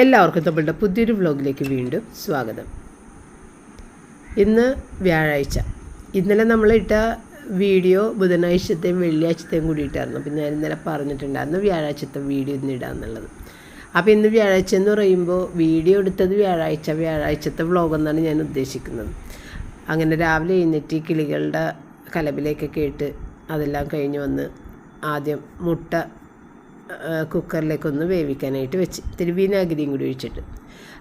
എല്ലാവർക്കും നമ്മളുടെ പുതിയൊരു വ്ലോഗിലേക്ക് വീണ്ടും സ്വാഗതം. ഇന്ന് വ്യാഴാഴ്ച. ഇന്നലെ നമ്മളിട്ട വീഡിയോ ബുധനാഴ്ചത്തെയും വെള്ളിയാഴ്ചത്തെയും കൂടി ഇട്ടായിരുന്നു അപ്പം ഞാൻ ഇന്നലെ പറഞ്ഞിട്ടുണ്ടായിരുന്നു വ്യാഴാഴ്ചത്തെ വീഡിയോ ഇന്ന് ഇടാന്നുള്ളത്. അപ്പോൾ ഇന്ന് വ്യാഴാഴ്ച എന്ന് പറയുമ്പോൾ വീഡിയോ എടുത്തത് വ്യാഴാഴ്ച വ്യാഴാഴ്ചത്തെ വ്ലോഗ് എന്നാണ് ഞാൻ ഉദ്ദേശിക്കുന്നത്. അങ്ങനെ രാവിലെ എഴുന്നേറ്റ് കിളികളുടെ കലപിലേക്കൊക്കെ ഇട്ട് അതെല്ലാം കഴിഞ്ഞ് വന്ന് ആദ്യം മുട്ട കുക്കറിലേക്കൊന്ന് വേവിക്കാനായിട്ട് വെച്ച്. ഇത്തിരി വിനാഗിരിയും കൂടി ഒഴിച്ചിട്ട്.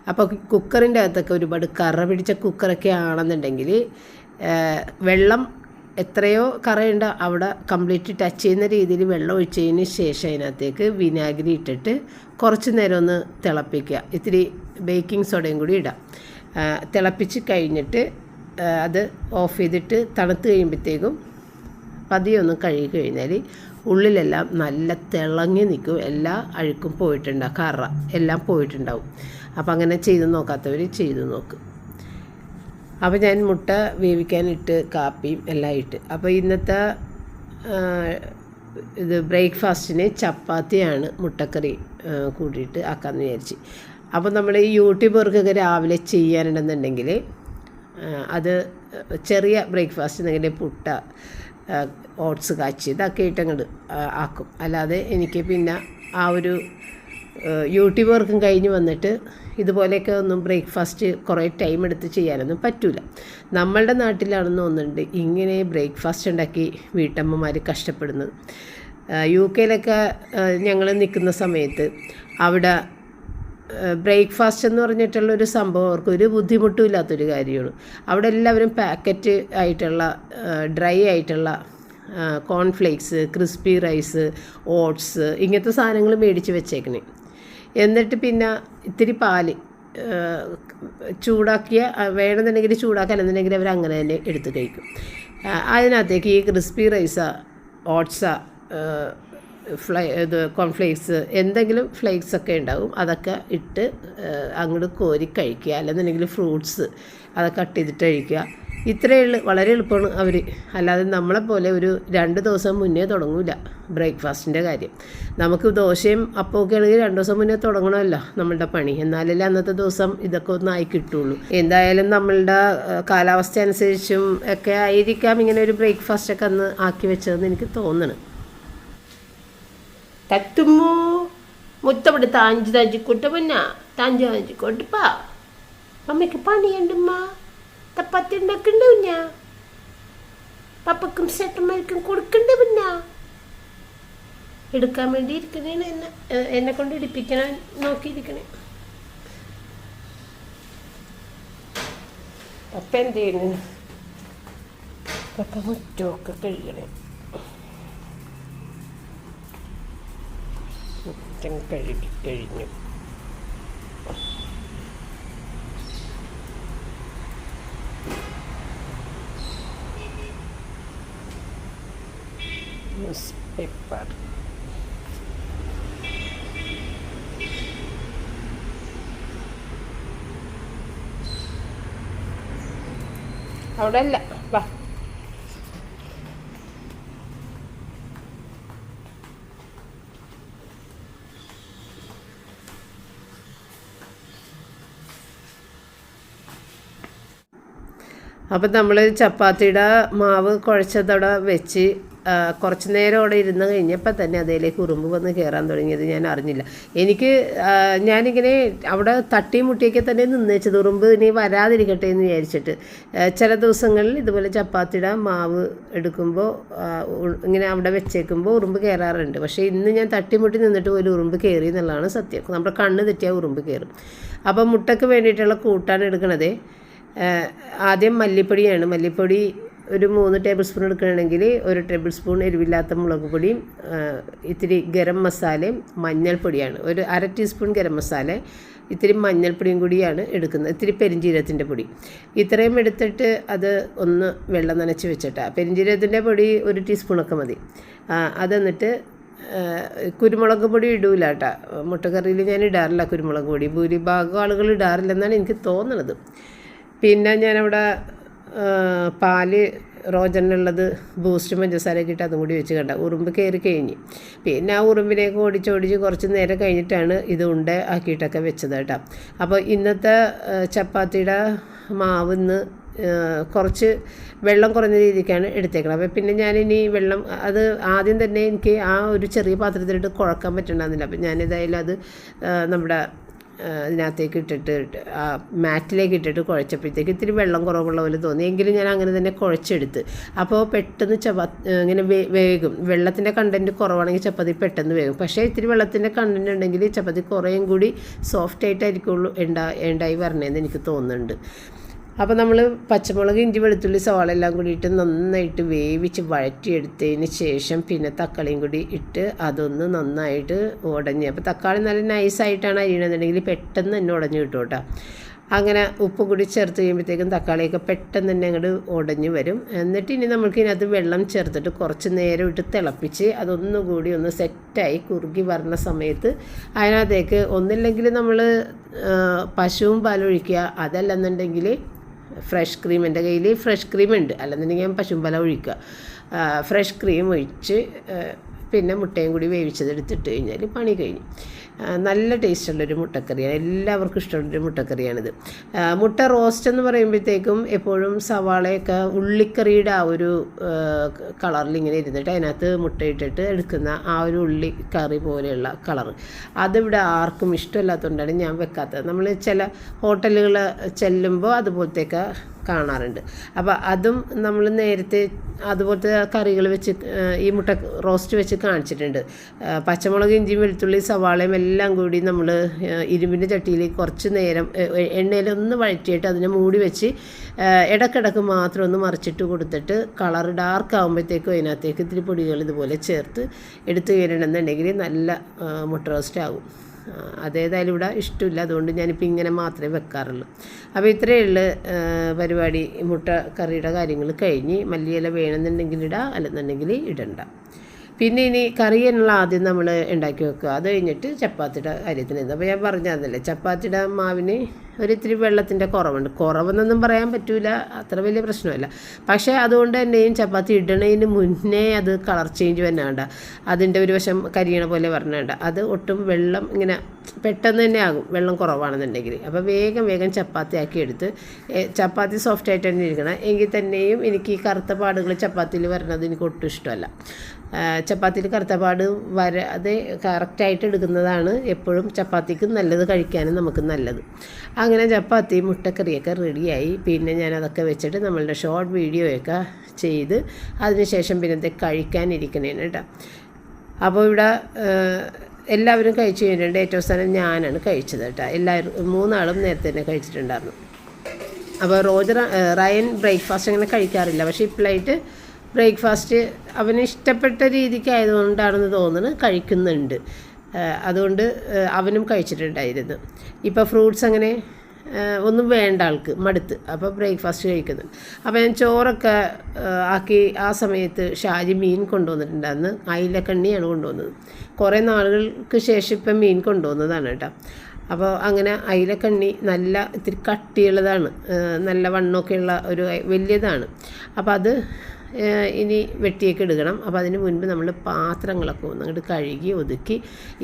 അപ്പോൾ കുക്കറിന്റെ അകത്തൊക്കെ ഒരുപാട് കറ പിടിച്ച കുക്കറൊക്കെ ആണെന്നുണ്ടെങ്കിൽ വെള്ളം എത്രയോ കറയുണ്ട്. അവിടെ കംപ്ലീറ്റ് ടച്ച് ചെയ്യുന്ന രീതിയിൽ വെള്ളം ഒഴിച്ചതിന് ശേഷം അതിനകത്തേക്ക് വിനാഗിരി ഇട്ടിട്ട് കുറച്ച് നേരം ഒന്ന് തിളപ്പിക്കുക. ഇത്തിരി ബേക്കിംഗ് സോഡയും കൂടി ഇടാം. തിളപ്പിച്ച് കഴിഞ്ഞിട്ട് അത് ഓഫ് ചെയ്തിട്ട് തണുത്ത് കഴിയുമ്പോഴത്തേക്കും പതിയെ ഒന്ന് കഴുകി കഴിഞ്ഞാൽ ഉള്ളിലെല്ലാം നല്ല തിളങ്ങി നിൽക്കും. എല്ലാ അഴുക്കും പോയിട്ടുണ്ടാവും കറ എല്ലാം പോയിട്ടുണ്ടാവും. അപ്പം അങ്ങനെ ചെയ്ത് നോക്കാത്തവർ ചെയ്ത് നോക്കും. അപ്പോൾ ഞാൻ മുട്ട വേവിക്കാനിട്ട് കാപ്പിയും എല്ലാം ഇട്ട്. അപ്പോൾ ഇന്നത്തെ ഇത് ബ്രേക്ക്ഫാസ്റ്റിന് ചപ്പാത്തിയാണ് മുട്ടക്കറി കൂട്ടിയിട്ട് ആക്കാമെന്ന് വിചാരിച്ച്. അപ്പോൾ നമ്മൾ ഈ യൂട്യൂബർക്കൊക്കെ രാവിലെ ചെയ്യാനുണ്ടെന്നുണ്ടെങ്കിൽ അത് ചെറിയ ബ്രേക്ക്ഫാസ്റ്റ് എന്തെങ്കിലും പുട്ട ഓട്സ് കാച്ചി ഇതൊക്കെ ഇട്ടങ്ങോട്ട് ആക്കും. അല്ലാതെ എനിക്ക് പിന്നെ ആ ഒരു യൂട്യൂബ് വർക്കും കഴിഞ്ഞ് വന്നിട്ട് ഇതുപോലെയൊക്കെ ഒന്നും ബ്രേക്ക്ഫാസ്റ്റ് കുറേ ടൈം എടുത്ത് ചെയ്യാനൊന്നും പറ്റില്ല നമ്മളുടെ നാട്ടിലാണെന്ന് തോന്നുന്നുണ്ട് ഇങ്ങനെ ബ്രേക്ക്ഫാസ്റ്റ് ഉണ്ടാക്കി വീട്ടമ്മമാർ കഷ്ടപ്പെടുന്നത്. യു കെയിലൊക്കെ ഞങ്ങൾ നിൽക്കുന്ന സമയത്ത് അവിടെ ബ്രേക്ക്ഫാസ്റ്റ് എന്ന് പറഞ്ഞിട്ടുള്ള ഒരു സംഭവം അവർക്ക് ഒരു ബുദ്ധിമുട്ടും ഇല്ലാത്തൊരു കാര്യമാണ്. അവിടെ എല്ലാവരും പാക്കറ്റ് ആയിട്ടുള്ള ഡ്രൈ ആയിട്ടുള്ള കോൺഫ്ലേക്സ് ക്രിസ്പി റൈസ് ഓട്സ് ഇങ്ങനത്തെ സാധനങ്ങൾ മേടിച്ച് വെച്ചേക്കണേ. എന്നിട്ട് പിന്നെ ഇത്തിരി പാൽ ചൂടാക്കിയ വേണമെന്നുണ്ടെങ്കിൽ ചൂടാക്കാൻ എന്നുണ്ടെങ്കിൽ അവർ അങ്ങനെ തന്നെ എടുത്ത് കഴിക്കും. അതിനകത്തേക്ക് ഈ ക്രിസ്പി റൈസാ ഓട്സാ ഫ്ലൈ ഇത് കോൺഫ്ലേക്സ് എന്തെങ്കിലും ഫ്ലേക്സ് ഒക്കെ ഉണ്ടാവും അതൊക്കെ ഇട്ട് അങ്ങോട്ട് കോരി കഴിക്കുക. അല്ലെന്നുണ്ടെങ്കിൽ ഫ്രൂട്ട്സ് അതൊക്കെ കട്ട് ചെയ്തിട്ട് കഴിക്കുക. ഇത്രയേ ഉള്ളൂ. വളരെ എളുപ്പമാണ് അവർ അല്ലാതെ നമ്മളെപ്പോലെ ഒരു രണ്ട് ദിവസം മുന്നേ തുടങ്ങൂല ബ്രേക്ക്ഫാസ്റ്റിന്റെ കാര്യം. നമുക്ക് ദോശയും അപ്പമൊക്കെ ആണെങ്കിൽ രണ്ട് ദിവസം മുന്നേ തുടങ്ങണമല്ലോ നമ്മളുടെ പണി. എന്നാലല്ലേ അന്നത്തെ ദിവസം ഇതൊക്കെ ഒന്നായി കിട്ടുള്ളൂ. എന്തായാലും നമ്മളുടെ കാലാവസ്ഥ അനുസരിച്ചും ഒക്കെ ആയിരിക്കാം ഇങ്ങനെ ഒരു ബ്രേക്ക്ഫാസ്റ്റ് ഒക്കെ അന്ന് ആക്കി വെച്ചതെന്ന് എനിക്ക് തോന്നണം. തത്തുമ്മോ? മുത്തവിടെ താഞ്ചി താഞ്ചിക്കോട്ടെ താഞ്ചു താഞ്ചി കൊട്ടപ്പാ അമ്മയ്ക്ക് പണിയുണ്ടമ്മ? തപ്പാത്തി ഉണ്ടാക്കണ്ട പിന്ന പപ്പക്കും സെട്ടമ്മക്കും കൊടുക്കണ്ട പിന്ന? എടുക്കാൻ വേണ്ടി ഇരിക്കണേ എന്നെ എന്നെ കൊണ്ട് ഇടിപ്പിക്കണം നോക്കിയിരിക്കണേ. പപ്പ എന്ത് ചെയ്യണേ പപ്പ മുറ്റമൊക്കെ കഴുകണേ. മുറ്റം കഴുകി കഴിഞ്ഞു. ന്യൂസ് പേപ്പർ അവിടെ അല്ല വാ. അപ്പം നമ്മൾ ചപ്പാത്തിയുടെ മാവ് കുഴച്ചതവിടെ വെച്ച് കുറച്ച് നേരം അവിടെ ഇരുന്ന് കഴിഞ്ഞപ്പോൾ തന്നെ അതിലേക്ക് ഉറുമ്പ് വന്ന് കയറാൻ തുടങ്ങിയത് ഞാൻ അറിഞ്ഞില്ല. എനിക്ക് ഞാനിങ്ങനെ അവിടെ തട്ടി മുട്ടിയൊക്കെ തന്നെ നിന്നേച്ചത്. ഉറുമ്പ് ഇനി വരാതിരിക്കട്ടെ എന്ന് വിചാരിച്ചിട്ട്. ചില ദിവസങ്ങളിൽ ഇതുപോലെ ചപ്പാത്തിയുടെ മാവ് എടുക്കുമ്പോൾ ഇങ്ങനെ അവിടെ വെച്ചേക്കുമ്പോൾ ഉറുമ്പ് കയറാറുണ്ട് പക്ഷേ ഇന്ന് ഞാൻ തട്ടിമുട്ടി നിന്നിട്ട് പോലും ഉറുമ്പ് കയറി എന്നുള്ളതാണ് സത്യം. നമ്മുടെ കണ്ണ് തെറ്റിയാൽ ഉറുമ്പ് കയറും അപ്പോൾ മുട്ടയ്ക്ക് വേണ്ടിയിട്ടുള്ള കൂട്ടാൻ എടുക്കണത് ആദ്യം മല്ലിപ്പൊടിയാണ്. മല്ലിപ്പൊടി ഒരു മൂന്ന് ടേബിൾ സ്പൂൺ എടുക്കുകയാണെങ്കിൽ ഒരു ടേബിൾ സ്പൂൺ എരിവില്ലാത്ത മുളക് പൊടിയും ഇത്തിരി ഗരം മസാലയും മഞ്ഞൾപ്പൊടിയാണ് ഒരു അര ടീസ്പൂൺ ഗരം മസാല ഇത്തിരി മഞ്ഞൾപ്പൊടിയും കൂടിയാണ് എടുക്കുന്നത്. ഇത്തിരി പെരിഞ്ജീരകത്തിന്റെ പൊടി. ഇത്രയും എടുത്തിട്ട് അത് ഒന്ന് വെള്ളം നനച്ച് വെച്ചിട്ടാണ് പെരിഞ്ജീരകത്തിന്റെ പൊടി ഒരു ടീസ്പൂണൊക്കെ മതി. അതെന്നിട്ട് കുരുമുളക് പൊടി ഇടൂല കേട്ടോ. മുട്ടക്കറിയിൽ ഞാൻ ഇടാറില്ല കുരുമുളക് പൊടി. ഭൂരിഭാഗം ആളുകൾ ഇടാറില്ലെന്നാണ് എനിക്ക് തോന്നുന്നത് പിന്നെ ഞാനവിടെ പാൽ റോജനുള്ളത് ബൂസ്റ്റ് പഞ്ചസാര ഇട്ട് അതും കൂടി വെച്ച് കണ്ട. ഉറുമ്പ് കയറി കഴിഞ്ഞ്. പിന്നെ ആ ഉറുമ്പിനെയൊക്കെ ഓടിച്ചോടിച്ച് കുറച്ച് നേരം കഴിഞ്ഞിട്ടാണ് ഇത് ഉണ്ട ആക്കിയിട്ടൊക്കെ വെച്ചത് കേട്ടോ. അപ്പോൾ ഇന്നത്തെ ചപ്പാത്തിയുടെ മാവ് ഇന്ന് കുറച്ച് വെള്ളം കുറഞ്ഞ രീതിക്കാണ് എടുത്തേക്കുന്നത് അപ്പോൾ പിന്നെ ഞാനിനി വെള്ളം അത് ആദ്യം തന്നെ എനിക്ക് ആ ഒരു ചെറിയ പാത്രത്തിലിട്ട് കുഴക്കാൻ പറ്റണമെന്നില്ല അപ്പോൾ ഞാനിതായാലും അത് നമ്മുടെ ആ, ഇതിനകത്തേക്ക് ഇട്ടിട്ട് മാറ്റിലേക്ക് ഇട്ടിട്ട് കുഴച്ചപ്പോഴത്തേക്ക് ഇത്തിരി വെള്ളം കുറവുള്ള പോലെ തോന്നി. എങ്കിലും ഞാൻ അങ്ങനെ തന്നെ കുഴച്ചെടുത്ത്. അപ്പോൾ പെട്ടെന്ന് ചപ്പാത്തി ഇങ്ങനെ വേഗം. വെള്ളത്തിന്റെ കണ്ടന്റ് കുറവാണെങ്കിൽ ചപ്പാത്തി പെട്ടെന്ന് വേകും പക്ഷേ ഇത്തിരി വെള്ളത്തിന്റെ കണ്ടന്റ് ഉണ്ടെങ്കിൽ ചപ്പാത്തി കുറേയും കൂടി സോഫ്റ്റ് ആയിട്ടായിരിക്കുള്ളൂ ഉണ്ടാ ഉണ്ടായി വരണേന്ന് എനിക്ക് തോന്നുന്നുണ്ട്. അപ്പോൾ നമ്മൾ പച്ചമുളക് ഇഞ്ചി വെളുത്തുള്ളി സവാള എല്ലാം കൂടിയിട്ട് നന്നായിട്ട് വേവിച്ച് വഴറ്റിയെടുത്തതിന് ശേഷം പിന്നെ തക്കാളിയും കൂടി ഇട്ട് അതൊന്ന് നന്നായിട്ട് ഉടഞ്ഞ്. അപ്പോൾ തക്കാളി നല്ല നൈസായിട്ടാണ് അരിയണമെന്നുണ്ടെങ്കിൽ പെട്ടെന്ന് തന്നെ ഉടഞ്ഞ് കിട്ടും കേട്ടോ. അങ്ങനെ ഉപ്പ് കൂടി ചേർത്ത് കഴിയുമ്പോഴത്തേക്കും തക്കാളിയൊക്കെ പെട്ടെന്ന് തന്നെ അങ്ങോട്ട് ഉടഞ്ഞു വരും. എന്നിട്ട് ഇനി നമുക്ക് ഇതിനകത്ത് വെള്ളം ചേർത്തിട്ട് കുറച്ച് നേരം ഇട്ട് തിളപ്പിച്ച് അതൊന്നുകൂടി ഒന്ന് സെറ്റായി കുറുകി വരുന്ന സമയത്ത് അതിനകത്തേക്ക് ഒന്നില്ലെങ്കിൽ നമ്മൾ പശുവും പാലൊഴിക്കുക അതല്ലെന്നുണ്ടെങ്കിൽ ഫ്രഷ് ക്രീം എന്റെ കയ്യിൽ ഫ്രഷ് ക്രീം ഉണ്ട്. അല്ലെന്നുണ്ടെങ്കിൽ ഞാൻ പശുമ്പല ഒഴിക്കുക. ഫ്രഷ് ക്രീം ഒഴിച്ച് പിന്നെ മുട്ടയും കൂടി വേവിച്ചത് എടുത്തിട്ട് കഴിഞ്ഞാൽ പണി കഴിഞ്ഞു. നല്ല ടേസ്റ്റുള്ളൊരു മുട്ടക്കറിയാണ്. എല്ലാവർക്കും ഇഷ്ടമുള്ളൊരു മുട്ടക്കറിയാണിത്. മുട്ട റോസ്റ്റ് എന്ന് പറയുമ്പോഴത്തേക്കും എപ്പോഴും സവാളയൊക്കെ ഉള്ളിക്കറിയുടെ ആ ഒരു കളറിൽ ഇങ്ങനെ ഇരുന്നിട്ട് അതിനകത്ത് മുട്ടയിട്ടിട്ട് എടുക്കുന്ന ആ ഒരു ഉള്ളി കറി പോലെയുള്ള കളർ അതിവിടെ ആർക്കും ഇഷ്ടമില്ലാത്തതുകൊണ്ടാണ് ഞാൻ വെക്കാത്തത്. നമ്മൾ ചില ഹോട്ടലുകൾ ചെല്ലുമ്പോൾ അതുപോലത്തെയൊക്കെ കാണാറുണ്ട്. അപ്പോൾ അതും നമ്മൾ നേരത്തെ അതുപോലത്തെ കറികൾ വെച്ച് ഈ മുട്ട റോസ്റ്റ് വെച്ച് കാണിച്ചിട്ടുണ്ട്. പച്ചമുളക് ഇഞ്ചിയും വെളുത്തുള്ളി സവാളയും എല്ലാം കൂടി നമ്മൾ ഇരുമ്പിന്റെ ചട്ടിയിൽ കുറച്ച് നേരം എണ്ണയിലൊന്ന് വഴറ്റിയിട്ട് അതിനെ മൂടി വെച്ച് ഇടക്കിടക്ക് മാത്രം ഒന്ന് മറിച്ചിട്ട് കൊടുത്തിട്ട് കളർ ഡാർക്ക് ആകുമ്പോഴത്തേക്കും അതിനകത്തേക്ക് ഇത്തിരി പൊടികൾ ഇതുപോലെ ചേർത്ത് എടുത്ത് കയറണമെന്നുണ്ടെങ്കിൽ നല്ല മുട്ട റോസ്റ്റ് ആകും. അതേതായാലും ഇവിടെ ഇഷ്ടമില്ല. അതുകൊണ്ട് ഞാനിപ്പോൾ ഇങ്ങനെ മാത്രമേ വെക്കാറുള്ളൂ. അപ്പോൾ ഇത്രയേ ഉള്ളൂ പരിപാടി. മുട്ട കറിയുടെ കാര്യങ്ങൾ കഴിഞ്ഞ് മല്ലിയില വേണമെന്നുണ്ടെങ്കിൽ ഇടാം അല്ലെന്നുണ്ടെങ്കിൽ ഇടണ്ട. പിന്നെ ഇനി കറി എന്നുള്ള ആദ്യം നമ്മൾ ഉണ്ടാക്കി വെക്കുക. അത് കഴിഞ്ഞിട്ട് ചപ്പാത്തിയുടെ കാര്യത്തിന്. അപ്പോൾ ഞാൻ പറഞ്ഞതല്ലേ ചപ്പാത്തിയുടെ മാവിന് ഒരു ഇത്തിരി വെള്ളത്തിന്റെ കുറവുണ്ട്. കുറവെന്നൊന്നും പറയാൻ പറ്റില്ല അത്ര വലിയ പ്രശ്നമല്ല. പക്ഷേ അതുകൊണ്ട് തന്നെയും ചപ്പാത്തി ഇടണതിന് മുന്നേ അത് കളർ ചേഞ്ച് വന്നാണ്ട. അതിന്റെ ഒരു വശം കരിയണ പോലെ വരണേണ്ട അത് ഒട്ടും വെള്ളം ഇങ്ങനെ പെട്ടെന്ന് തന്നെ ആകും. വെള്ളം കുറവാണെന്നുണ്ടെങ്കിൽ അപ്പോൾ വേഗം വേഗം ചപ്പാത്തി ആക്കി എടുത്ത് ചപ്പാത്തി സോഫ്റ്റ് ആയിട്ട് തന്നെ ഇരിക്കണം. എങ്കിൽ തന്നെയും എനിക്ക് ഈ കറുത്ത പാടുകൾ ചപ്പാത്തിയിൽ വരണത് എനിക്ക് ഒട്ടും ഇഷ്ടമല്ല. ചപ്പാത്തിയിൽ കറുത്ത പാട് വരാതെ കറക്റ്റായിട്ട് എടുക്കുന്നതാണ് എപ്പോഴും ചപ്പാത്തിക്ക് നല്ലത് കഴിക്കാനും നമുക്ക് നല്ലത്. അങ്ങനെ ചപ്പാത്തി മുട്ടക്കറിയൊക്കെ റെഡിയായി. പിന്നെ ഞാൻ അതൊക്കെ വെച്ചിട്ട് നമ്മളുടെ ഷോർട്ട് വീഡിയോയൊക്കെ ചെയ്ത് അതിനുശേഷം പിന്നത്തെ കഴിക്കാനിരിക്കണേന് കേട്ടോ. അപ്പോൾ ഇവിടെ എല്ലാവരും കഴിച്ചു കഴിഞ്ഞിട്ടുണ്ട്. ഏറ്റവും അവസാനം ഞാനാണ് കഴിച്ചത് കേട്ടോ. എല്ലാവരും മൂന്നാളും നേരത്തെ തന്നെ കഴിച്ചിട്ടുണ്ടായിരുന്നു. അപ്പോൾ റോജർ റയൻ ബ്രേക്ക്ഫാസ്റ്റ് അങ്ങനെ കഴിക്കാറില്ല. പക്ഷേ ഇപ്പോഴായിട്ട് ബ്രേക്ക്ഫാസ്റ്റ് അവന് ഇഷ്ടപ്പെട്ട രീതിക്ക് ആയതുകൊണ്ടാണെന്ന് തോന്നുന്നു കഴിക്കുന്നുണ്ട്. അതുകൊണ്ട് അവനും കഴിച്ചിട്ടുണ്ടായിരുന്നു. ഇപ്പോൾ ഫ്രൂട്ട്സ് അങ്ങനെ ഒന്നും വേണ്ട ആൾക്ക് മടുത്ത്. അപ്പോൾ ബ്രേക്ക്ഫാസ്റ്റ് കഴിക്കുന്നു. അപ്പോൾ ഞാൻ ചോറൊക്കെ ആക്കി ആ സമയത്ത് ഷാജി മീൻ കൊണ്ടുവന്നിട്ടുണ്ടായിരുന്നു അയിലക്കണ്ണിയാണ് കൊണ്ടുവന്നത്. കുറേ നാളുകൾക്ക് ശേഷം ഇപ്പം മീൻ കൊണ്ടുവന്നതാണ് കേട്ടോ. അപ്പോൾ അങ്ങനെ അയിലക്കണ്ണി നല്ല ഇത്തിരി കട്ടിയുള്ളതാണ്. നല്ല വണ്ണമൊക്കെയുള്ള ഒരു വലിയതാണ്. അപ്പോൾ അത് ഇനി വെട്ടിയൊക്കെ എടുക്കണം അപ്പോൾ അതിന് മുൻപ് നമ്മൾ പാത്രങ്ങളൊക്കെ ഒന്ന് അങ്ങോട്ട് കഴുകി ഒതുക്കി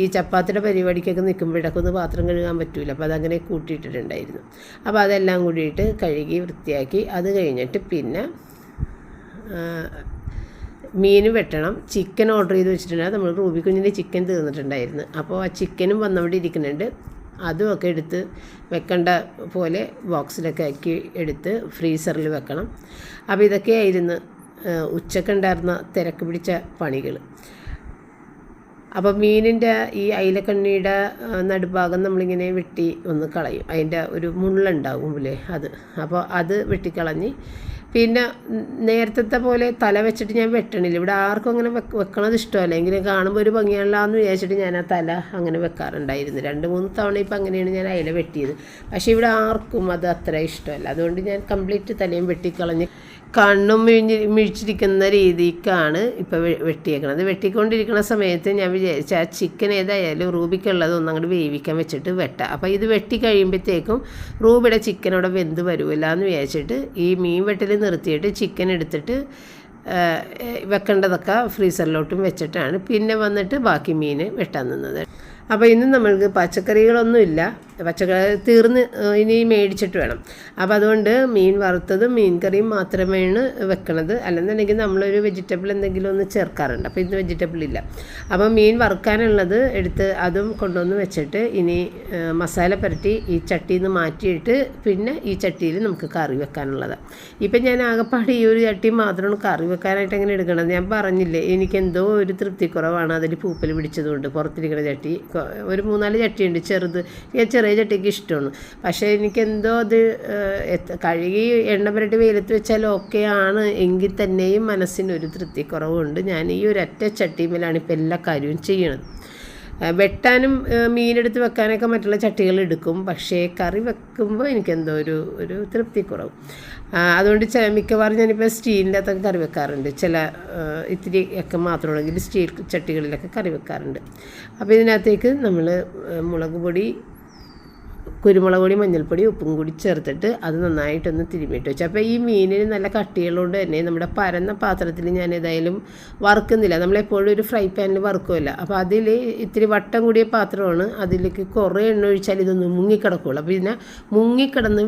ഈ ചപ്പാത്തിയുടെ പരിപാടിക്കൊക്കെ നിൽക്കുമ്പോഴൊക്കെ ഒന്ന് പാത്രം കഴുകാൻ പറ്റില്ല അപ്പോൾ അതങ്ങനെ കൂട്ടിയിട്ടിട്ടുണ്ടായിരുന്നു. അപ്പോൾ അതെല്ലാം കൂടിയിട്ട് കഴുകി വൃത്തിയാക്കി അത് കഴിഞ്ഞിട്ട് പിന്നെ മീൻ വെട്ടണം. ചിക്കൻ ഓർഡർ ചെയ്ത് വെച്ചിട്ടുണ്ടായിരുന്നു നമ്മൾ റൂബി കുഞ്ഞിന്റെ ചിക്കൻ തീർന്നിട്ടുണ്ടായിരുന്നു. അപ്പോൾ ആ ചിക്കനും വന്നവിടെ ഇരിക്കുന്നുണ്ട്. അതുമൊക്കെ എടുത്ത് വെക്കേണ്ട പോലെ ബോക്സിലൊക്കെ ആക്കി എടുത്ത് ഫ്രീസറിൽ വെക്കണം. അപ്പോൾ ഇതൊക്കെയായിരുന്നു ഉച്ചക്കുണ്ടായിരുന്ന തിരക്ക് പിടിച്ച പണികൾ അപ്പോൾ മീനിന്റെ ഈ അയിലക്കണ്ണിയുടെ നടുഭാഗം നമ്മളിങ്ങനെ വെട്ടി ഒന്ന് കളയും. അതിന്റെ ഒരു മുള്ളുണ്ടാകും അല്ലേ അത്. അപ്പോൾ അത് വെട്ടിക്കളഞ്ഞ് പിന്നെ നേരത്തെ പോലെ തല വെച്ചിട്ട് ഞാൻ വെട്ടണില്ല. ഇവിടെ ആർക്കും അങ്ങനെ വെക്ക വെക്കണത് ഇഷ്ടമല്ല. എങ്കിലും കാണുമ്പോൾ ഒരു ഭംഗിയാണല്ലോ എന്ന് വിചാരിച്ചിട്ട് ഞാൻ ആ തല അങ്ങനെ വെക്കാറുണ്ടായിരുന്നു. രണ്ട് മൂന്ന് തവണ ഇപ്പം അങ്ങനെയാണ് ഞാൻ അയില വെട്ടിയത്. പക്ഷേ ഇവിടെ ആർക്കും അത് അത്ര ഇഷ്ടമല്ല. അതുകൊണ്ട് ഞാൻ കംപ്ലീറ്റ് തലയും വെട്ടിക്കളഞ്ഞ് കണ്ണും മിഴിഞ്ഞി മിഴിച്ചിരിക്കുന്ന രീതിക്കാണ് ഇപ്പോൾ വെട്ടിയേക്കണത്. വെട്ടിക്കൊണ്ടിരിക്കുന്ന സമയത്ത് ഞാൻ വിചാരിച്ച ആ ചിക്കൻ ഏതായാലും റൂബിക്കുള്ളത് ഒന്ന് അങ്ങോട്ട് വേവിക്കാൻ വെച്ചിട്ട് വെട്ടാം. അപ്പോൾ ഇത് വെട്ടി കഴിയുമ്പോഴത്തേക്കും റൂബിയുടെ ചിക്കൻ അവിടെ വെന്ത് വരുമല്ല എന്ന് വിചാരിച്ചിട്ട് ഈ മീൻ വെട്ടൽ നിർത്തിയിട്ട് ചിക്കൻ എടുത്തിട്ട് വെക്കേണ്ടതൊക്കെ ഫ്രീസറിലോട്ടും വെച്ചിട്ടാണ്. പിന്നെ വന്നിട്ട് ബാക്കി മീൻ വെട്ടാൻ നിന്നത്. അപ്പോൾ ഇന്ന് നമ്മൾക്ക് പച്ചക്കറികളൊന്നുമില്ല. പച്ചക്കറി തീർന്ന് ഇനി മേടിച്ചിട്ട് വേണം. അപ്പോൾ അതുകൊണ്ട് മീൻ വറുത്തതും മീൻ കറിയും മാത്രമാണ് വെക്കണത്. അല്ലെന്നുണ്ടെങ്കിൽ നമ്മളൊരു വെജിറ്റബിൾ എന്തെങ്കിലും ഒന്ന് ചേർക്കാറുണ്ട്. അപ്പോൾ ഇന്ന് വെജിറ്റബിൾ ഇല്ല. അപ്പോൾ മീൻ വറുക്കാനുള്ളത് എടുത്ത് അതും കൊണ്ടുവന്ന് വെച്ചിട്ട് ഇനി മസാല പുരട്ടി ഈ ചട്ടിയിൽ നിന്ന് മാറ്റിയിട്ട് പിന്നെ ഈ ചട്ടിയിൽ നമുക്ക് കറി വെക്കാനുള്ളത്. ഇപ്പം ഞാൻ ആകെപ്പാട് ഈ ഒരു ചട്ടി മാത്രമാണ് കറി വെക്കാനായിട്ട് എങ്ങനെ എടുക്കണത് ഞാൻ പറഞ്ഞില്ലേ. എനിക്കെന്തോ ഒരു തൃപ്തിക്കുറവാണ് അതിൽ പൂപ്പൽ പിടിച്ചതുകൊണ്ട് പുറത്തിരിക്കുന്ന ചട്ടി. ഒരു മൂന്നാൽ ചട്ടിയുണ്ട് ചെറുത്. ഞാൻ ചെറിയ ചട്ടിക്ക് ഇഷ്ടമാണ്. പക്ഷേ എനിക്കെന്തോ അത് കഴുകി എണ്ണ പുരട്ടി വെയിലത്ത് വെച്ചാൽ ഓക്കെ ആണ് എങ്കിൽ തന്നെയും മനസ്സിനൊരു തൃപ്തിക്കുറവുണ്ട്. ഞാൻ ഈ ഒരു ഒറ്റ ചട്ടിമേലാണ് ഇപ്പോൾ എല്ലാ കാര്യവും ചെയ്യണത്. വെട്ടാനും മീനെടുത്ത് വെക്കാനൊക്കെ മറ്റുള്ള ചട്ടികൾ എടുക്കും. പക്ഷേ കറി വെക്കുമ്പോൾ എനിക്കെന്തോ ഒരു ഒരു തൃപ്തിക്കുറവ്. അതുകൊണ്ട് ചില മിക്കവാറും ഞാനിപ്പോൾ സ്റ്റീലിന്റെ അകത്തൊക്കെ കറി വെക്കാറുണ്ട്. ചില ഇത്തിരി ഒക്കെ മാത്രമുള്ളെങ്കിൽ സ്റ്റീൽ ചട്ടികളിലൊക്കെ കറി വെക്കാറുണ്ട്. അപ്പോൾ ഇതിനകത്തേക്ക് നമ്മൾ മുളക് പൊടി കുരുമുളക് പൊടി മഞ്ഞൾപ്പൊടി ഉപ്പും കൂടി ചേർത്തിട്ട് അത് നന്നായിട്ടൊന്ന് തിരുമ്മിട്ട് വെച്ചു. അപ്പോൾ ഈ മീനിന് നല്ല കട്ടിയുള്ളതുകൊണ്ട് തന്നെ നമ്മുടെ പരന്ന പാത്രത്തിൽ ഞാൻ ഏതായാലും വറുക്കുന്നില്ല. നമ്മളെപ്പോഴും ഒരു ഫ്രൈ പാനിൽ വറുക്കുമല്ല അപ്പോൾ അതിൽ ഇത്തിരി വട്ടം കൂടിയ പാത്രമാണ് അതിലേക്ക് കുറേ എണ്ണ ഒഴിച്ചാൽ ഇതൊന്ന് മുങ്ങിക്കിടക്കുള്ളൂ. അപ്പോൾ ഇതിനെ മുങ്ങിക്കിടന്ന്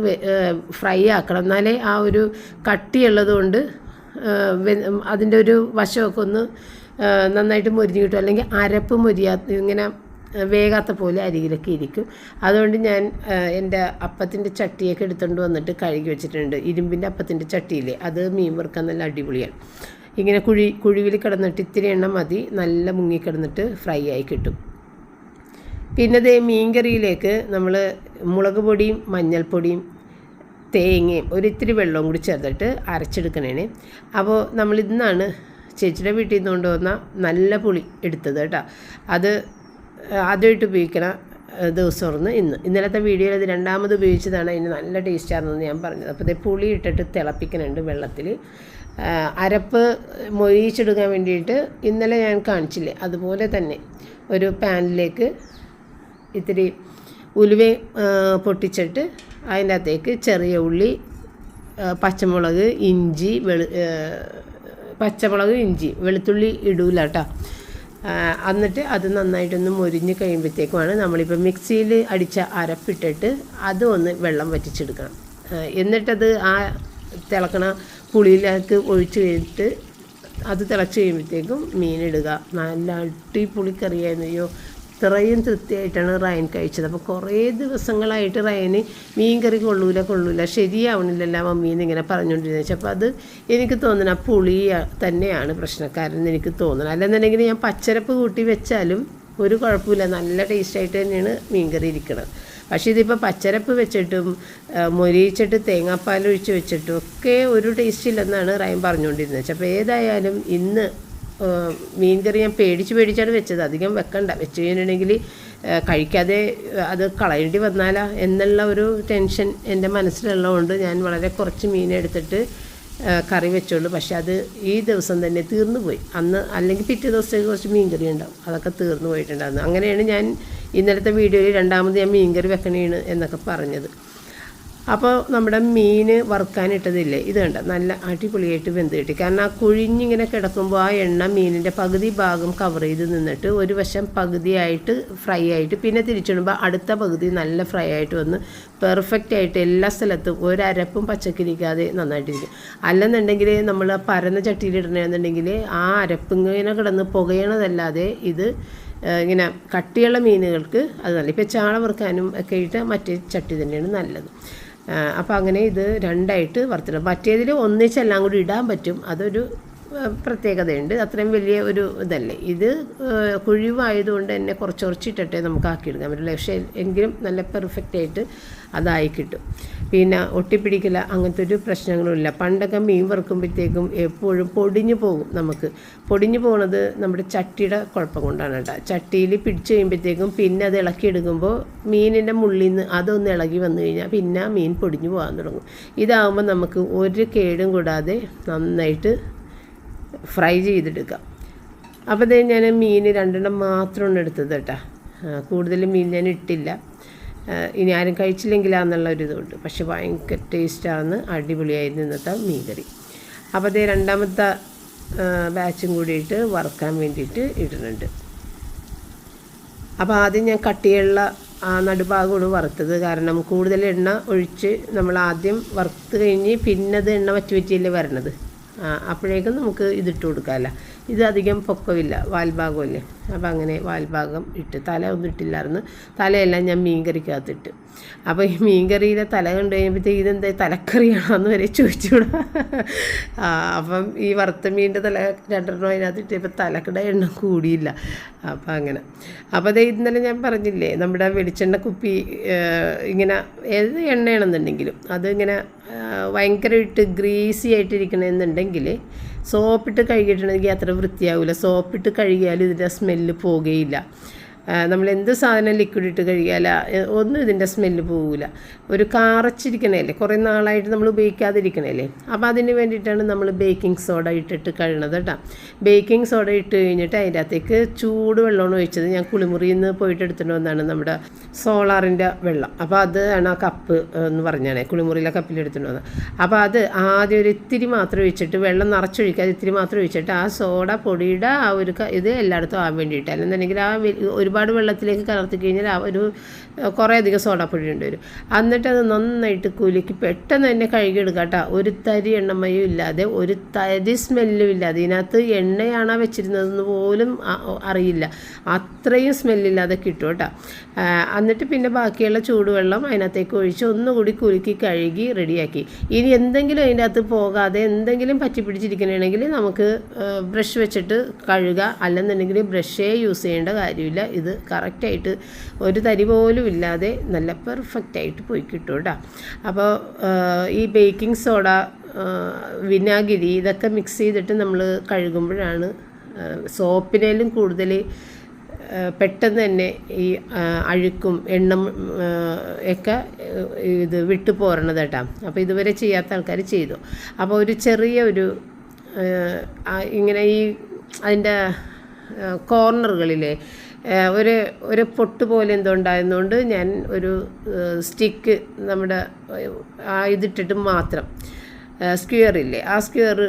ഫ്രൈ ആക്കണം. എന്നാലേ ആ ഒരു കട്ടിയുള്ളതുകൊണ്ട് അതിന്റെ ഒരു വശമൊക്കെ ഒന്ന് നന്നായിട്ട് മൊരിഞ്ഞ് കിട്ടും. അല്ലെങ്കിൽ അരപ്പ് മൊരിയാത്ത ഇങ്ങനെ വേകാത്ത പോലെ അരികിലൊക്കെ ഇരിക്കും. അതുകൊണ്ട് ഞാൻ എന്റെ അപ്പത്തിന്റെ ചട്ടിയൊക്കെ എടുത്തുകൊണ്ട് വന്നിട്ട് കഴുകി വെച്ചിട്ടുണ്ട്. ഇരുമ്പിന്റെ അപ്പത്തിന്റെ ചട്ടിയില്ലേ? അത് മീൻ വറുക്കാൻ നല്ല അടിപൊളിയാണ്. ഇങ്ങനെ കുഴി കുഴിവിൽ കിടന്നിട്ട് ഇത്തിരി എണ്ണ മതി. നല്ല മുങ്ങിക്കിടന്നിട്ട് ഫ്രൈ ആയി കിട്ടും. പിന്നെ ദേ മീൻകറിയിലേക്ക് നമ്മൾ മുളക് പൊടിയും മഞ്ഞൾപ്പൊടിയും തേങ്ങയും ഒരിത്തിരി വെള്ളവും കൂടി ചേർത്തിട്ട് അരച്ചെടുക്കണേ അപ്പോൾ നമ്മൾ ഇന്നാണ് ചേച്ചിയുടെ വീട്ടിൽ നിന്ന് കൊണ്ടുവന്ന നല്ല പുളി എടുത്തത് കേട്ടോ. അത് ആദ്യമായിട്ട് ഉപയോഗിക്കണ ദിവസമായിരുന്നു ഇന്ന്. ഇന്നലത്തെ വീഡിയോയിൽ അത് രണ്ടാമത് ഉപയോഗിച്ചതാണ്. അതിന് നല്ല ടേസ്റ്റാണെന്ന് ഞാൻ പറഞ്ഞത്. അപ്പോൾ ഇത് പുളി ഇട്ടിട്ട് തിളപ്പിക്കുന്നുണ്ട് വെള്ളത്തിൽ അരപ്പ് മൊഴിച്ചെടുക്കാൻ വേണ്ടിയിട്ട് ഇന്നലെ ഞാൻ കാണിച്ചില്ലേ? അതുപോലെ തന്നെ ഒരു പാനിലേക്ക് ഇത്തിരി ഉലുവ പൊട്ടിച്ചിട്ട് അതിന്റെ അകത്തേക്ക് ചെറിയ ഉള്ളി പച്ചമുളക് ഇഞ്ചി വെളു പച്ചമുളക് ഇഞ്ചി വെളുത്തുള്ളി ഇടൂല കേട്ടോ എന്നിട്ട് അത് നന്നായിട്ടൊന്ന് മൊരിഞ്ഞ് കഴിയുമ്പോഴത്തേക്കുമാണ് നമ്മളിപ്പോൾ മിക്സിയിൽ അടിച്ച അരപ്പിട്ടിട്ട് അതും ഒന്ന് വെള്ളം വറ്റിച്ചെടുക്കണം. എന്നിട്ടത് ആ തിളക്കണ പുളിയിലേക്ക് ഒഴിച്ച് കഴിഞ്ഞിട്ട് അത് തിളച്ച് കഴിയുമ്പോഴത്തേക്കും മീനിടുക നല്ല അടിപൊളിക്കറിയായിരുന്നു അയ്യോ ഇത്രയും തൃപ്തിയായിട്ടാണ് റയൻ കഴിച്ചത്. അപ്പോൾ കുറേ ദിവസങ്ങളായിട്ട് റയന് മീൻ കറി കൊള്ളൂല കൊള്ളൂല. ശരിയാവണില്ലല്ല മമ്മീന്ന് ഇങ്ങനെ പറഞ്ഞുകൊണ്ടിരുന്നത്. അപ്പോൾ അത് എനിക്ക് തോന്നുന്നു പുളി തന്നെയാണ് പ്രശ്നക്കാരെന്ന് എനിക്ക് തോന്നണം അല്ലെന്നുണ്ടെങ്കിൽ ഞാൻ പച്ചരപ്പ് കൂട്ടി വെച്ചാലും ഒരു കുഴപ്പമില്ല. നല്ല ടേസ്റ്റായിട്ട് തന്നെയാണ് മീൻ കറി ഇരിക്കുന്നത് പക്ഷേ ഇതിപ്പോൾ പച്ചരപ്പ് വെച്ചിട്ടും മൊരിയിച്ചിട്ട് തേങ്ങാപ്പാൽ ഒഴിച്ച് വെച്ചിട്ടും ഒക്കെ ഒരു ടേസ്റ്റ് ഇല്ലെന്നാണ് റയൻ പറഞ്ഞുകൊണ്ടിരുന്നത്. അപ്പോൾ ഏതായാലും ഇന്ന് മീൻ കറി ഞാൻ പേടിച്ച് പേടിച്ചാണ് വെച്ചത്. അധികം വെക്കണ്ട. വെച്ച് കഴിഞ്ഞിട്ടുണ്ടെങ്കിൽ കഴിക്കാതെ അത് കളയേണ്ടി വന്നാലാ എന്നുള്ള ഒരു ടെൻഷൻ എന്റെ മനസ്സിലുള്ളതുകൊണ്ട് ഞാൻ വളരെ കുറച്ച് മീൻ എടുത്തിട്ട് കറി വെച്ചോളൂ. പക്ഷെ അത് ഈ ദിവസം തന്നെ തീർന്നു പോയി. അന്ന് അല്ലെങ്കിൽ പിറ്റേ ദിവസത്തേക്ക് കുറച്ച് മീൻകറി ഉണ്ടാവും. അതൊക്കെ തീർന്നു പോയിട്ടുണ്ടായിരുന്നു. അങ്ങനെയാണ് ഞാൻ ഇന്നലത്തെ വീഡിയോയിൽ രണ്ടാമത് ഞാൻ മീൻകറി വെക്കണേണ് എന്നൊക്കെ പറഞ്ഞത്. അപ്പോൾ നമ്മുടെ മീൻ വറുക്കാനിട്ടതില്ലേ? ഇത് കണ്ട? നല്ല അടിപൊളിയായിട്ട് വെന്ത് കിട്ടി. കാരണം ആ കുഴിഞ്ഞിങ്ങനെ കിടക്കുമ്പോൾ ആ എണ്ണ മീനിന്റെ പകുതി ഭാഗം കവർ ചെയ്ത് നിന്നിട്ട് ഒരു വശം പകുതിയായിട്ട് ഫ്രൈ ആയിട്ട് പിന്നെ തിരിച്ചിടുമ്പോൾ അടുത്ത പകുതി നല്ല ഫ്രൈ ആയിട്ട് വന്ന് പെർഫെക്റ്റ് ആയിട്ട് എല്ലാ സ്ഥലത്തും ഒരരപ്പും പച്ചക്കിരിക്കാതെ നന്നായിട്ടിരിക്കും. അല്ലെന്നുണ്ടെങ്കിൽ നമ്മൾ പരന്ന ചട്ടിയിലിടണമെന്നുണ്ടെങ്കിൽ ആ അരപ്പിങ്ങനെ കിടന്ന് പുകയണതല്ലാതെ ഇത് ഇങ്ങനെ കട്ടിയുള്ള മീനുകൾക്ക് അത് നല്ല. ഇപ്പോൾ ചാള വറുക്കാനും ഒക്കെ ഇട്ട് മറ്റേ ചട്ടി തന്നെയാണ് നല്ലത്. അപ്പോൾ അങ്ങനെ ഇത് രണ്ടായിട്ട് വറുത്തിടും. മറ്റേതിൽ ഒന്നിച്ചെല്ലാം കൂടി ഇടാൻ പറ്റും. അതൊരു പ്രത്യേകതയുണ്ട്. അത്രയും വലിയ ഒരു ഇതല്ലേ. ഇത് കുഴിവായതുകൊണ്ട് തന്നെ കുറച്ച് കുറച്ചിട്ടിട്ടേ നമുക്ക് ആക്കിയെടുക്കാൻ പറ്റില്ല പക്ഷേ എങ്കിലും നല്ല പെർഫെക്റ്റ് ആയിട്ട് അതായി കിട്ടും. പിന്നെ ഒട്ടിപ്പിടിക്കില്ല അങ്ങനത്തെ ഒരു പ്രശ്നങ്ങളുമില്ല. പണ്ടൊക്കെ മീൻ വറുക്കുമ്പോഴത്തേക്കും എപ്പോഴും പൊടിഞ്ഞു പോകും നമുക്ക്. പൊടിഞ്ഞു പോകുന്നത് നമ്മുടെ ചട്ടിയുടെ കുഴപ്പം കൊണ്ടാണ് കേട്ടോ. ചട്ടിയിൽ പിടിച്ചു കഴിയുമ്പോഴത്തേക്കും പിന്നെ അത് ഇളക്കിയെടുക്കുമ്പോൾ മീനിന്റെ മുള്ളിൽ നിന്ന് അതൊന്ന് ഇളകി വന്നു കഴിഞ്ഞാൽ പിന്നെ മീൻ പൊടിഞ്ഞു പോകാൻ തുടങ്ങും. ഇതാകുമ്പോൾ നമുക്ക് ഒരു കേടും കൂടാതെ നന്നായിട്ട് ഫ്രൈ ചെയ്തെടുക്കാം അപ്പോൾ ദേ ഞാൻ മീൻ രണ്ടെണ്ണം മാത്രമാണ് എടുത്തത് കേട്ടോ. കൂടുതൽ മീൻ ഞാൻ ഇട്ടില്ല. ഇനി ആരും കഴിച്ചില്ലെങ്കിലാന്നുള്ള ഒരു ഇതുണ്ട്. പക്ഷെ ഭയങ്കര ടേസ്റ്റാണ് അടിപൊളിയായിരുന്നു ഇന്നത്തെ മീൻ കറി അപ്പോൾ അതേ രണ്ടാമത്തെ ബാച്ചും കൂടിയിട്ട് വറുക്കാൻ വേണ്ടിയിട്ട് ഇടുന്നുണ്ട്. അപ്പോൾ ആദ്യം ഞാൻ കട്ടിയുള്ള ആ നടുഭാഗമാണ് വറുത്തത്. കാരണം കൂടുതൽ എണ്ണ ഒഴിച്ച് നമ്മൾ ആദ്യം വറുത്ത് കഴിഞ്ഞ് പിന്നത് അത് എണ്ണ വറ്റി വറ്റിയല്ലേ വരണത്. അപ്പോഴേക്കും നമുക്ക് ഇതിട്ട് കൊടുക്കാമല്ല. ഇത് അധികം പൊക്കമില്ല വാൽഭാഗമല്ലേ? അപ്പോൾ അങ്ങനെ വാൽഭാഗം ഇട്ട് തല ഒന്നും ഇട്ടില്ലായിരുന്നു. തലയെല്ലാം ഞാൻ മീൻകറിക്കകത്തിട്ട്. അപ്പോൾ ഈ മീൻകറിയിലെ തല കണ്ടു കഴിയുമ്പോഴത്തേക്ക് ഇതെന്താ തലക്കറിയാണോന്ന് വരെ ചോദിച്ചുകൂടാ. ആ, അപ്പം ഈ വറുത്ത മീനിന്റെ തല രണ്ടെണ്ണം അതിനകത്ത് ഇപ്പോൾ തലക്കട എണ്ണം കൂടിയില്ല. അപ്പം അങ്ങനെ. അപ്പോൾ അത് ഇന്നലെ ഞാൻ പറഞ്ഞില്ലേ നമ്മുടെ വെളിച്ചെണ്ണ കുപ്പി ഇങ്ങനെ ഏത് എണ്ണയാണെന്നുണ്ടെങ്കിലും അതിങ്ങനെ ഏഹ്, ഭയങ്കരമായിട്ട് ഗ്രീസി ആയിട്ടിരിക്കണമെന്നുണ്ടെങ്കിൽ സോപ്പിട്ട് കഴുകിയിട്ടുണ്ടെങ്കിൽ അത്ര വൃത്തിയാവില്ല സോപ്പിട്ട് കഴുകിയാലും ഇതിന്റെ സ്മെല്ല് പോകുകയില്ല നമ്മൾ എന്ത് സാധനം ലിക്വിഡ് ഇട്ട് കഴുകിയാല ഒന്നും ഇതിന്റെ സ്മെല്ല് പോവില്ല ഒരു കാറച്ചിരിക്കണല്ലേ കുറേ നാളായിട്ട് നമ്മൾ ഉപയോഗിക്കാതിരിക്കണല്ലേ. അപ്പോൾ അതിന് വേണ്ടിയിട്ടാണ് നമ്മൾ ബേക്കിംഗ് സോഡ ഇട്ടിട്ട് കഴുകണത് കേട്ടോ ബേക്കിംഗ് സോഡ ഇട്ട് കഴിഞ്ഞിട്ട് അതിന്റെ അകത്തേക്ക് ചൂട് വെള്ളമാണ് ഒഴിച്ചത്. ഞാൻ കുളിമുറിയിൽ നിന്ന് പോയിട്ട് എടുത്തിട്ട് വന്നാണ് നമ്മുടെ സോളാറിന്റെ വെള്ളം. അപ്പോൾ അത് ആണ് ആ കപ്പ് എന്ന് പറഞ്ഞാണേ. കുളിമുറിയിലെ കപ്പിൽ എടുത്തിട്ട് വന്നത്. അപ്പോൾ അത് ആദ്യം ഒരു ഇത്തിരി മാത്രം ഒഴിച്ചിട്ട് വെള്ളം നിറച്ചൊഴിക്കാതെ ഇത്തിരി മാത്രം ഒഴിച്ചിട്ട് ആ സോഡ പൊടിയുടെ ആ ഒരു ഇത് എല്ലായിടത്തും ആവാൻ വേണ്ടിയിട്ട്. അല്ലെന്നുണ്ടെങ്കിൽ ആ വെ- ഒരുപാട് വെള്ളത്തിലേക്ക് കലർത്തി കഴിഞ്ഞാൽ ഒരു കുറേ അധികം സോഡാപ്പൊടി ഉണ്ട് വരും. എന്നിട്ട് അത് നന്നായിട്ട് കുലുക്കി പെട്ടെന്ന് തന്നെ കഴുകിയെടുക്കുക കേട്ടോ ഒരു തരി എണ്ണമയം ഇല്ലാതെ ഒരു തരി സ്മെല്ലും ഇല്ലാതെ. ഇതിനകത്ത് എണ്ണയാണോ വെച്ചിരുന്നതെന്ന് പോലും അറിയില്ല. അത്രയും സ്മെല്ലില്ലാതെ കിട്ടും കേട്ടോ. എന്നിട്ട് പിന്നെ ബാക്കിയുള്ള ചൂടുവെള്ളം അതിനകത്തേക്ക് ഒഴിച്ച് ഒന്നുകൂടി കുലുക്കി കഴുകി റെഡിയാക്കി. ഇനി എന്തെങ്കിലും അതിന്റെ അകത്ത് പോകാതെ എന്തെങ്കിലും പറ്റി പിടിച്ചിരിക്കണമെങ്കിൽ നമുക്ക് ബ്രഷ് വെച്ചിട്ട് കഴുകുക. അല്ലെന്നുണ്ടെങ്കിൽ ബ്രഷേ യൂസ് ചെയ്യേണ്ട കാര്യമില്ല. ഇത് കറക്റ്റായിട്ട് ഒരു തരി പോലും ഇല്ലാതെ നല്ല പെർഫെക്റ്റായിട്ട് പോയി കിട്ടും കേട്ടോ അപ്പോൾ ഈ ബേക്കിംഗ് സോഡ വിനാഗിരി ഇതൊക്കെ മിക്സ് ചെയ്തിട്ട് നമ്മൾ കഴുകുമ്പോഴാണ് സോപ്പിനേലും കൂടുതൽ പെട്ടെന്ന് തന്നെ ഈ അഴുക്കും എണ്ണം ഒക്കെ ഇത് വിട്ടു പോരണത് കേട്ടോ അപ്പോൾ ഇതുവരെ ചെയ്യാത്ത ആൾക്കാർ ചെയ്തു. അപ്പോൾ ഒരു ചെറിയ ഒരു ഇങ്ങനെ ഈ അതിന്റെ കോർണറുകളിലെ ഒരു ഒരു പൊട്ട് പോലെ എന്തോ ഉണ്ടായിരുന്നുകൊണ്ട് ഞാൻ ഒരു സ്റ്റിക്ക് നമ്മുടെ ഇതിട്ടിട്ട് മാത്രം. സ്ക്വയർ ഇല്ലേ? ആ സ്ക്വയർ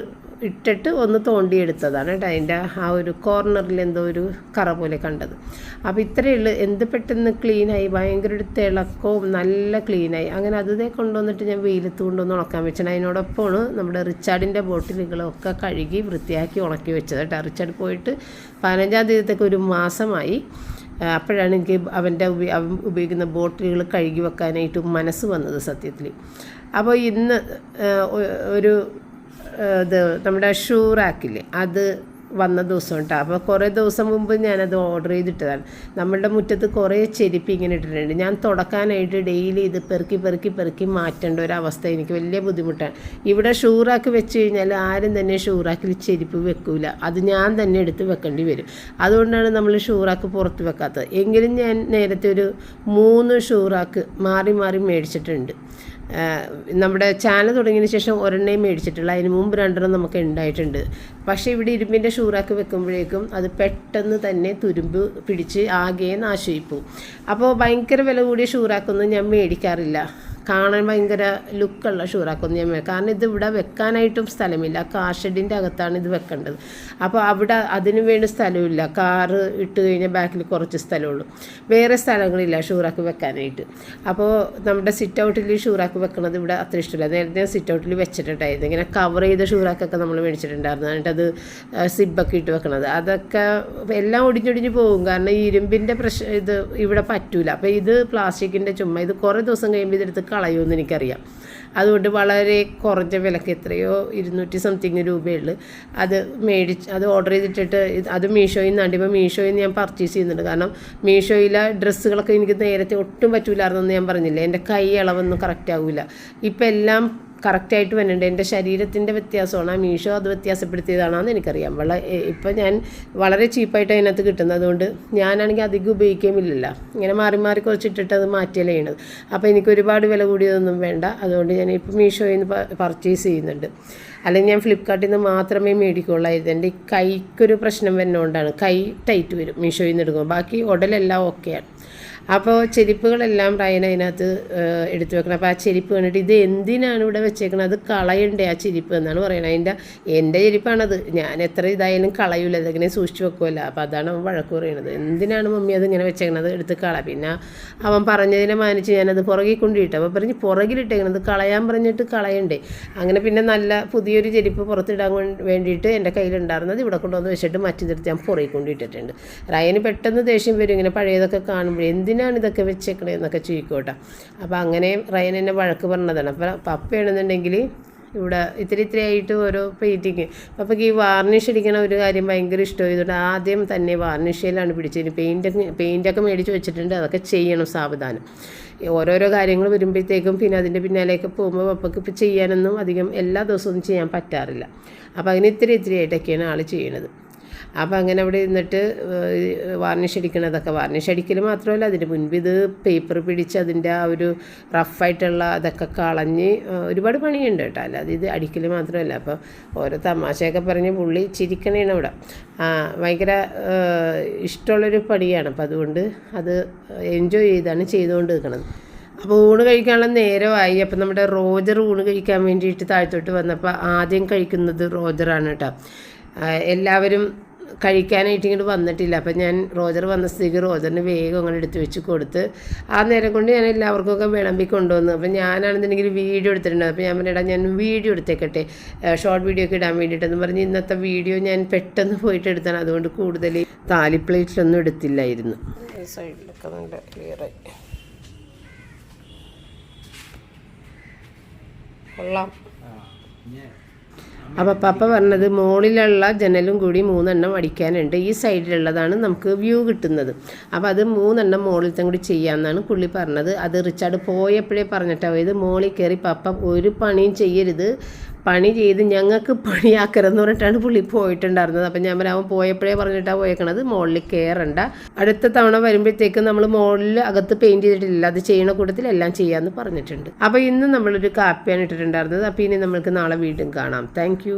ഇട്ടിട്ട് ഒന്ന് തോണ്ടിയെടുത്തതാണ് കേട്ടോ അതിന്റെ ആ ഒരു കോർണറിൽ എന്തോ ഒരു കറ പോലെ കണ്ടത്. അപ്പോൾ ഇത്രയേ ഉള്ളൂ. എന്ത് പെട്ടെന്ന് ക്ലീനായി ഭയങ്കര ഒരു തിളക്കവും നല്ല ക്ലീനായി അങ്ങനെ അതേ കൊണ്ടുവന്നിട്ട് ഞാൻ വെയിലത്ത് കൊണ്ടുവന്ന് ഉണക്കാൻ വെച്ചാണ്. അതിനോടൊപ്പമാണ് നമ്മുടെ റിച്ചാർഡിന്റെ ബോട്ടിലുകളൊക്കെ കഴുകി വൃത്തിയാക്കി ഉണക്കി വെച്ചത് കേട്ടോ. റിച്ചാർഡ് പോയിട്ട് പതിനഞ്ചാം തീയതിയൊക്കെ ഒരു മാസമായി. അപ്പോഴാണ് എനിക്ക് അവന്റെ അവൻ ഉപയോഗിക്കുന്ന ബോട്ടിലുകൾ കഴുകി വെക്കാനായിട്ട് മനസ്സ് വന്നത് സത്യത്തിൽ. അപ്പോൾ ഇന്ന് ഒരു ഇത് നമ്മുടെ ഷൂ റാക്കില്ലേ അത് വന്ന ദിവസം കേട്ടോ. അപ്പോൾ കുറേ ദിവസം മുമ്പ് ഞാനത് ഓർഡർ ചെയ്തിട്ടതാണ്. നമ്മളുടെ മുറ്റത്ത് കുറേ ചെരുപ്പ് ഇങ്ങനെ ഇട്ടിട്ടുണ്ട്. ഞാൻ തുടക്കാനായിട്ട് ഡെയിലി ഇത് പെറുക്കി പെറുക്കി പെറുക്കി മാറ്റേണ്ട ഒരു അവസ്ഥ എനിക്ക് വലിയ ബുദ്ധിമുട്ടാണ്. ഇവിടെ ഷൂ റാക്ക് വെച്ച് കഴിഞ്ഞാൽ ആരും തന്നെ ഷൂറാക്കിൽ ചെരുപ്പ് വെക്കൂല. അത് ഞാൻ തന്നെ എടുത്ത് വെക്കേണ്ടി വരും. അതുകൊണ്ടാണ് നമ്മൾ ഷൂറാക്ക് പുറത്ത് വെക്കാത്തത്. എങ്കിലും ഞാൻ നേരത്തെ ഒരു മൂന്ന് ഷൂറാക്ക് മാറി മാറി മേടിച്ചിട്ടുണ്ട്. നമ്മുടെ ചാനൽ തുടങ്ങിയതിന് ശേഷം ഒരെണ്ണയും മേടിച്ചിട്ടുള്ള അതിന് മുമ്പ് രണ്ടെണ്ണം നമുക്ക് ഉണ്ടായിട്ടുണ്ട്. പക്ഷേ ഇവിടെ ഇരുമ്പിന്റെ ഷൂറാക്കി വെക്കുമ്പോഴേക്കും അത് പെട്ടെന്ന് തന്നെ തുരുമ്പ് പിടിച്ച് ആകെ നാശിപ്പോവും അപ്പോൾ ഭയങ്കര വില കൂടിയ ഷൂറാക്കൊന്നും ഞാൻ മേടിക്കാറില്ല. കാണാൻ ഭയങ്കര ലുക്കുള്ള ഷൂറാക്കുന്നിയമ്മ കാരണം ഇത് ഇവിടെ വെക്കാനായിട്ടും സ്ഥലമില്ല. കാർ ഷെഡിന്റെ അകത്താണ് ഇത് വെക്കേണ്ടത്. അപ്പോൾ അവിടെ അതിനു വേണ്ടി സ്ഥലമില്ല. കാറ് ഇട്ട് കഴിഞ്ഞാൽ ബാക്കിൽ കുറച്ച് സ്ഥലമുള്ളൂ. വേറെ സ്ഥലങ്ങളില്ല ഷൂറാക്ക് വെക്കാനായിട്ട്. അപ്പോൾ നമ്മുടെ സിറ്റ് ഔട്ടിൽ ഷൂറാക്ക് വെക്കണത് ഇവിടെ അത്ര ഇഷ്ടമില്ല. നേരത്തെ ഞാൻ സിറ്റ് ഔട്ടിൽ വെച്ചിട്ടുണ്ടായിരുന്നു. ഇങ്ങനെ കവർ ചെയ്ത ഷൂറാക്കൊക്കെ നമ്മൾ മേടിച്ചിട്ടുണ്ടായിരുന്നു. എന്നിട്ട് അത് സിബൊക്കെ ഇട്ട് വെക്കണത്. അതൊക്കെ എല്ലാം ഒടിഞ്ഞൊടിഞ്ഞ് പോകും. കാരണം ഈ ഇരുമ്പിന്റെ പ്രശ്നം ഇത് ഇവിടെ പറ്റൂല. അപ്പോൾ ഇത് പ്ലാസ്റ്റിക്കിന്റെ ചുമ്മാ ഇത് കുറേ ദിവസം കഴിയുമ്പോൾ ഇതെടുത്ത് കളയുമെന്ന് എനിക്കറിയാം. അതുകൊണ്ട് വളരെ കുറഞ്ഞ വിലക്ക് എത്രയോ ഇരുന്നൂറ്റി സംതിങ് രൂപയുള്ളു. അത് മേടിച്ച് അത് ഓർഡർ ചെയ്തിട്ടിട്ട് അത് മീഷോയിൽ നിന്ന് അണ്ടിപ്പോൾ മീഷോയിൽ നിന്ന് ഞാൻ പർച്ചേസ് ചെയ്യുന്നുണ്ട്. കാരണം മീഷോയിലെ ഡ്രസ്സുകളൊക്കെ എനിക്ക് നേരത്തെ ഒട്ടും പറ്റൂലായിരുന്നു എന്ന് ഞാൻ പറഞ്ഞില്ലേ? എന്റെ കൈ ഇളവൊന്നും കറക്റ്റ് ആവില്ല ഇപ്പം എല്ലാം കറക്റ്റായിട്ട് വരുന്നുണ്ട് എന്റെ ശരീരത്തിന്റെ വ്യത്യാസമാണ്. ആ മീഷോ അത് വ്യത്യാസപ്പെടുത്തിയതാണെന്ന് എനിക്കറിയാം. വള ഇപ്പം ഞാൻ വളരെ ചീപ്പായിട്ട് അതിനകത്ത് കിട്ടുന്നത്. അതുകൊണ്ട് ഞാനാണെങ്കിൽ അധികം ഉപയോഗിക്കുമില്ലല്ലോ ഇങ്ങനെ മാറി മാറി കുറച്ചിട്ടിട്ട് അത് മാറ്റിയല്ലേ ചെയ്യണത്. അപ്പോൾ എനിക്ക് ഒരുപാട് വില കൂടിയതൊന്നും വേണ്ട. അതുകൊണ്ട് ഞാൻ ഇപ്പോൾ മീഷോയിൽ നിന്ന് പർച്ചേസ് ചെയ്യുന്നുണ്ട്. അല്ലെങ്കിൽ ഞാൻ ഫ്ലിപ്കാർട്ടിൽ നിന്ന് മാത്രമേ മേടിക്കുകയുള്ളായിരുന്നു. എന്റെ കൈക്കൊരു പ്രശ്നം വരുന്നതുകൊണ്ടാണ് കൈ ടൈറ്റ് വരും മീഷോയിൽ നിന്ന് എടുക്കുമ്പോൾ. ബാക്കി ഉടലെല്ലാം ഓക്കെയാണ് അപ്പോൾ ചെരിപ്പുകളെല്ലാം റയൻ അതിനകത്ത് എടുത്തു വെക്കണം. അപ്പോൾ ആ ചെരിപ്പ് കണ്ടിട്ട് ഇത് എന്തിനാണ് ഇവിടെ വെച്ചേക്കണത്? അത് കളയണ്ടേ ആ ചെരിപ്പ് എന്നാണ് പറയുന്നത് അതിന്റെ എന്റെ ചെരിപ്പാണത്. ഞാൻ എത്ര ഇതായാലും കളയൂല. അതിങ്ങനെ സൂക്ഷിച്ച് വെക്കുമല്ലോ അപ്പോൾ അതാണ് അവൻ വഴക്ക് പറയുന്നത് എന്തിനാണ് മമ്മി അത് ഇങ്ങനെ വെച്ചേക്കണത്? എടുത്ത് കള. പിന്നെ അവൻ പറഞ്ഞതിനെ മാനിച്ച് ഞാനത് പുറകിൽ കൊണ്ടിട്ട് അപ്പോൾ പറഞ്ഞ് പുറകിലിട്ടേക്കണത്. കളയാൻ പറഞ്ഞിട്ട് കളയണ്ടേ. അങ്ങനെ പിന്നെ നല്ല പുതിയൊരു ചെരിപ്പ് പുറത്തിടാൻ വേണ്ടിയിട്ട് എന്റെ കയ്യിലുണ്ടായിരുന്നത് ഇവിടെ കൊണ്ടുവന്ന് വെച്ചിട്ട് മറ്റേതെടുത്ത് ഞാൻ പുറകിൽ കൊണ്ടിട്ടിട്ടുണ്ട് റയന് പെട്ടെന്ന് ദേഷ്യം വരും. ഇങ്ങനെ പഴയതൊക്കെ കാണുമ്പോൾ എന്തിനാണ് ഇതൊക്കെ വെച്ചേക്കണേ എന്നൊക്കെ ചോദിക്കോട്ടെ അപ്പോൾ അങ്ങനെ റയൻ എന്നെ വഴക്ക് പറഞ്ഞതാണ്. അപ്പോൾ പപ്പയാണെന്നുണ്ടെങ്കിൽ ഇവിടെ ഇത്തിരി ഇത്തിരി ആയിട്ട് ഓരോ പെയിന്റിങ് പപ്പയ്ക്ക് ഈ വാർണിഷ് അടിക്കണ ഒരു കാര്യം ഭയങ്കര ഇഷ്ടമായതുകൊണ്ട് ആദ്യം തന്നെ വാർണിഷയിലാണ് പിടിച്ചത്. പെയിന്റൊക്കെ പെയിന്റൊക്കെ മേടിച്ച് വെച്ചിട്ടുണ്ട്. അതൊക്കെ ചെയ്യണം സാവധാനം. ഓരോരോ കാര്യങ്ങൾ വരുമ്പോഴത്തേക്കും പിന്നെ അതിന്റെ പിന്നാലെയൊക്കെ പോകുമ്പോൾ പപ്പയ്ക്ക് ഇപ്പോൾ ചെയ്യാനൊന്നും അധികം എല്ലാ ദിവസവും ചെയ്യാൻ പറ്റാറില്ല. അപ്പോൾ അതിന് ഇത്തിരി ഇത്തിരി ആയിട്ടൊക്കെയാണ് ആൾ ചെയ്യണത്. അപ്പോൾ അങ്ങനെ അവിടെ ഇരുന്നിട്ട് വാർണിഷ് അടിക്കണതൊക്കെ. വാർണിഷ് അടിക്കൽ മാത്രമല്ല അതിന് മുൻപ് ഇത് പേപ്പർ പിടിച്ച് അതിന്റെ ആ ഒരു റഫായിട്ടുള്ള അതൊക്കെ കളഞ്ഞ് ഒരുപാട് പണിയുണ്ട് കേട്ടോ. അല്ലാതെ ഇത് അടിക്കൽ മാത്രമല്ല. അപ്പോൾ ഓരോ തമാശയൊക്കെ പറഞ്ഞ് പുള്ളി ചിരിക്കണേണ് അവിടെ. ഭയങ്കര ഇഷ്ടമുള്ളൊരു പണിയാണ് അപ്പോൾ അതുകൊണ്ട് അത് എൻജോയ് ചെയ്താണ് ചെയ്തുകൊണ്ട് നിൽക്കണത് അപ്പോൾ ഊണ് കഴിക്കാനുള്ള നേരമായി. അപ്പോൾ നമ്മുടെ റോജർ ഊണ് കഴിക്കാൻ വേണ്ടിയിട്ട് താഴ്ത്തോട്ട് വന്നപ്പോൾ ആദ്യം കഴിക്കുന്നത് റോജറാണ് കേട്ടോ. എല്ലാവരും കഴിക്കാനായിട്ട് ഇങ്ങോട്ട് വന്നിട്ടില്ല. അപ്പം ഞാൻ റോജർ വന്ന സ്ഥിതിക്ക് റോജറിന് വേഗം അങ്ങനെ എടുത്ത് വെച്ച് കൊടുത്ത് ആ നേരം കൊണ്ട് ഞാൻ എല്ലാവർക്കൊക്കെ വിളമ്പി കൊണ്ടുവന്നു. അപ്പം ഞാനാണെന്നുണ്ടെങ്കിൽ വീഡിയോ എടുത്തിട്ടുണ്ട്. അപ്പോൾ ഞാൻ പറഞ്ഞിടാ ഞാൻ വീഡിയോ എടുത്തേക്കട്ടെ. ഷോർട്ട് വീഡിയോ ഒക്കെ ഇടാൻ വേണ്ടിയിട്ടെന്ന് പറഞ്ഞ് ഇന്നത്തെ വീഡിയോ ഞാൻ പെട്ടെന്ന് പോയിട്ട് എടുത്താണ്. അതുകൊണ്ട് കൂടുതൽ താലി പ്ലേറ്റിലൊന്നും എടുത്തില്ലായിരുന്നു. സൈഡിലൊക്കെ നല്ല ക്ലിയറായി കൊള്ളാം. അപ്പോൾ പപ്പ പറഞ്ഞത് മുകളിലുള്ള ജനലും കൂടി മൂന്നെണ്ണം അടിക്കാനുണ്ട്. ഈ സൈഡിലുള്ളതാണ് നമുക്ക് വ്യൂ കിട്ടുന്നത്. അപ്പോൾ അത് മൂന്നെണ്ണം മുകളിലത്തെ കൂടി ചെയ്യാമെന്നാണ് പുള്ളി പറഞ്ഞത്. അത് റിച്ചാർഡ് പോയപ്പോഴേ പറഞ്ഞിട്ടാണ് ഇത് മുകളിൽ കയറി പപ്പ ഒരു പണിയും ചെയ്യരുത്. പണി ചെയ്ത് ഞങ്ങൾക്ക് പണിയാക്കരുതെന്ന് പറഞ്ഞിട്ടാണ് പുള്ളി പോയിട്ടുണ്ടായിരുന്നത്. അപ്പം ഞാൻ അവൻ പോയപ്പോഴേ പറഞ്ഞിട്ടാണ് പോയേക്കണത്. മുകളിൽ കയറണ്ട അടുത്ത തവണ വരുമ്പോഴത്തേക്കും നമ്മൾ മുകളിൽ അകത്ത് പെയിന്റ് ചെയ്തിട്ടില്ല. അത് ചെയ്യണ കൂട്ടത്തിൽ എല്ലാം ചെയ്യാമെന്ന് പറഞ്ഞിട്ടുണ്ട്. അപ്പോൾ ഇന്ന് നമ്മളൊരു കാപ്പിയാണ് ഇട്ടിട്ടുണ്ടായിരുന്നത്. അപ്പോൾ ഇനി നമ്മൾക്ക് നാളെ വീണ്ടും കാണാം. താങ്ക്